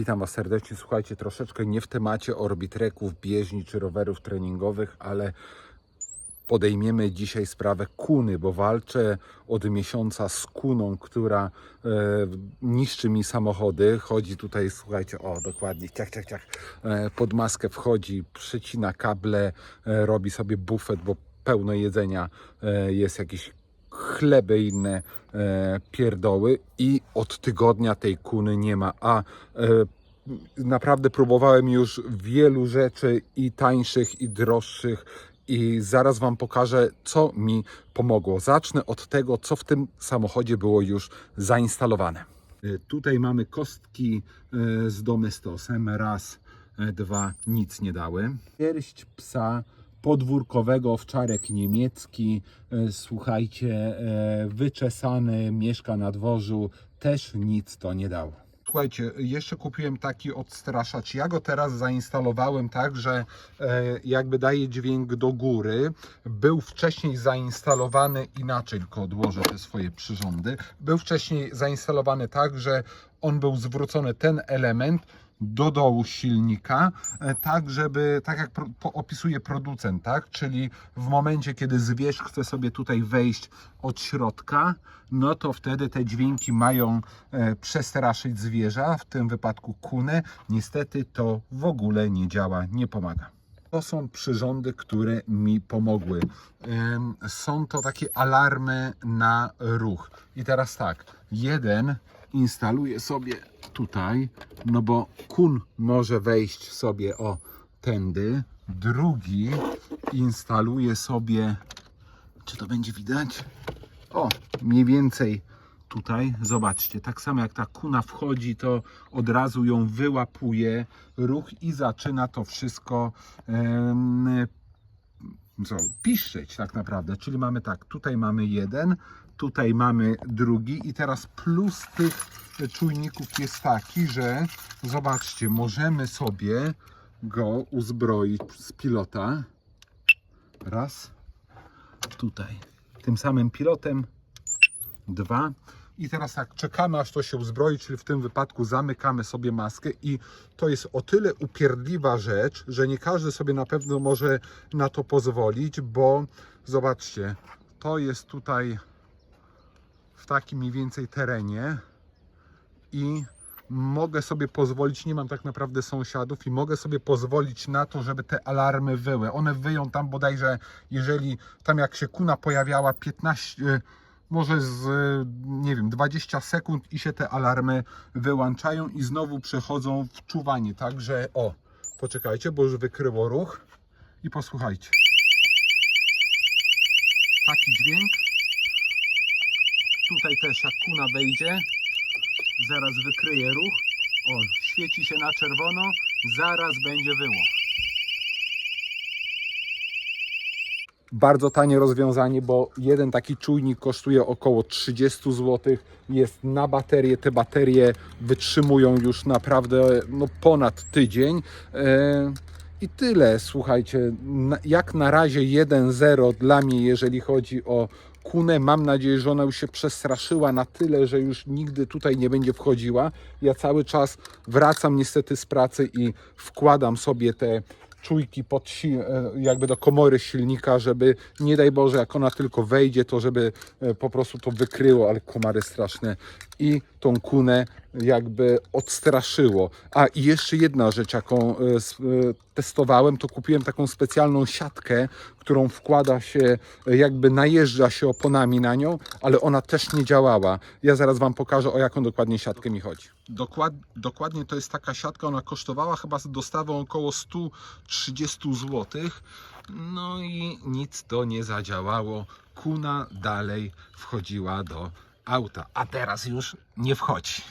Witam Was serdecznie. Słuchajcie, troszeczkę nie w temacie orbitreków, bieżni czy rowerów treningowych, ale podejmiemy dzisiaj sprawę kuny, bo walczę od miesiąca z kuną, która e, niszczy mi samochody. Chodzi tutaj, słuchajcie, o dokładnie, ciach, ciach, ciach, e, pod maskę wchodzi, przycina kable, e, robi sobie bufet, bo pełno jedzenia e, jest jakieś chleby inne e, pierdoły i od tygodnia tej kuny nie ma, a e, naprawdę próbowałem już wielu rzeczy i tańszych i droższych i zaraz Wam pokażę, co mi pomogło. Zacznę od tego, co w tym samochodzie było już zainstalowane. E, Tutaj mamy kostki e, z domestosem. Raz, e, dwa, nic nie dały. Pierść psa podwórkowego, owczarek niemiecki. E, Słuchajcie, e, wyczesany, mieszka na dworzu. Też nic to nie dało. Słuchajcie, jeszcze kupiłem taki odstraszacz. Ja go teraz zainstalowałem tak, że e, jakby daje dźwięk do góry. Był wcześniej zainstalowany inaczej, tylko odłożę te swoje przyrządy. Był wcześniej zainstalowany tak, że on był zwrócony ten element do dołu silnika, e, tak żeby, tak jak opisuje producent, tak? Czyli w momencie, kiedy zwierz chce sobie tutaj wejść od środka, no to wtedy te dźwięki mają e, przestraszyć zwierza, w tym wypadku kunę. Niestety to w ogóle nie działa, nie pomaga. To są przyrządy, które mi pomogły. Są to takie alarmy na ruch. I teraz tak, jeden instaluję sobie tutaj, no bo kun może wejść sobie o tędy. Drugi instaluję sobie, czy to będzie widać? O, mniej więcej tutaj, zobaczcie, tak samo jak ta kuna wchodzi, to od razu ją wyłapuje ruch i zaczyna to wszystko em, co, piszczeć tak naprawdę. Czyli mamy tak, tutaj mamy jeden, tutaj mamy drugi i teraz plus tych czujników jest taki, że zobaczcie, możemy sobie go uzbroić z pilota. Raz, tutaj. Tym samym pilotem. Dwa. I teraz tak, czekamy aż to się uzbroi, czyli w tym wypadku zamykamy sobie maskę i to jest o tyle upierdliwa rzecz, że nie każdy sobie na pewno może na to pozwolić, bo zobaczcie, to jest tutaj w takim mniej więcej terenie i mogę sobie pozwolić, nie mam tak naprawdę sąsiadów i mogę sobie pozwolić na to, żeby te alarmy wyły. One wyją tam bodajże, jeżeli tam jak się kuna pojawiała 15, może z, nie wiem, 20 sekund i się te alarmy wyłączają i znowu przechodzą w czuwanie. Także o, poczekajcie, bo już wykryło ruch i posłuchajcie. Taki dźwięk. Tutaj też jak kuna wejdzie, zaraz wykryje ruch. O, świeci się na czerwono, zaraz będzie wyło. Bardzo tanie rozwiązanie, bo jeden taki czujnik kosztuje około 30 zł. Jest na baterię. Te baterie wytrzymują już naprawdę no, ponad tydzień. E, I tyle, słuchajcie. Jak na razie 1-0 dla mnie, jeżeli chodzi o kunę. Mam nadzieję, że ona już się przestraszyła na tyle, że już nigdy tutaj nie będzie wchodziła. Ja cały czas wracam niestety z pracy i wkładam sobie te czujki pod e, jakby do komory silnika, żeby nie daj Boże, jak ona tylko wejdzie, to żeby e, po prostu to wykryło, ale komary straszne i tą kunę jakby odstraszyło. A i jeszcze jedna rzecz, jaką e, e, testowałem, to kupiłem taką specjalną siatkę, którą wkłada się, e, jakby najeżdża się oponami na nią, ale ona też nie działała. Ja zaraz Wam pokażę, o jaką dokładnie siatkę mi chodzi. Dokład, dokładnie to jest taka siatka, ona kosztowała chyba z dostawą około 130 zł. No i nic to nie zadziałało. Kuna dalej wchodziła do auta, a teraz już nie wchodzi.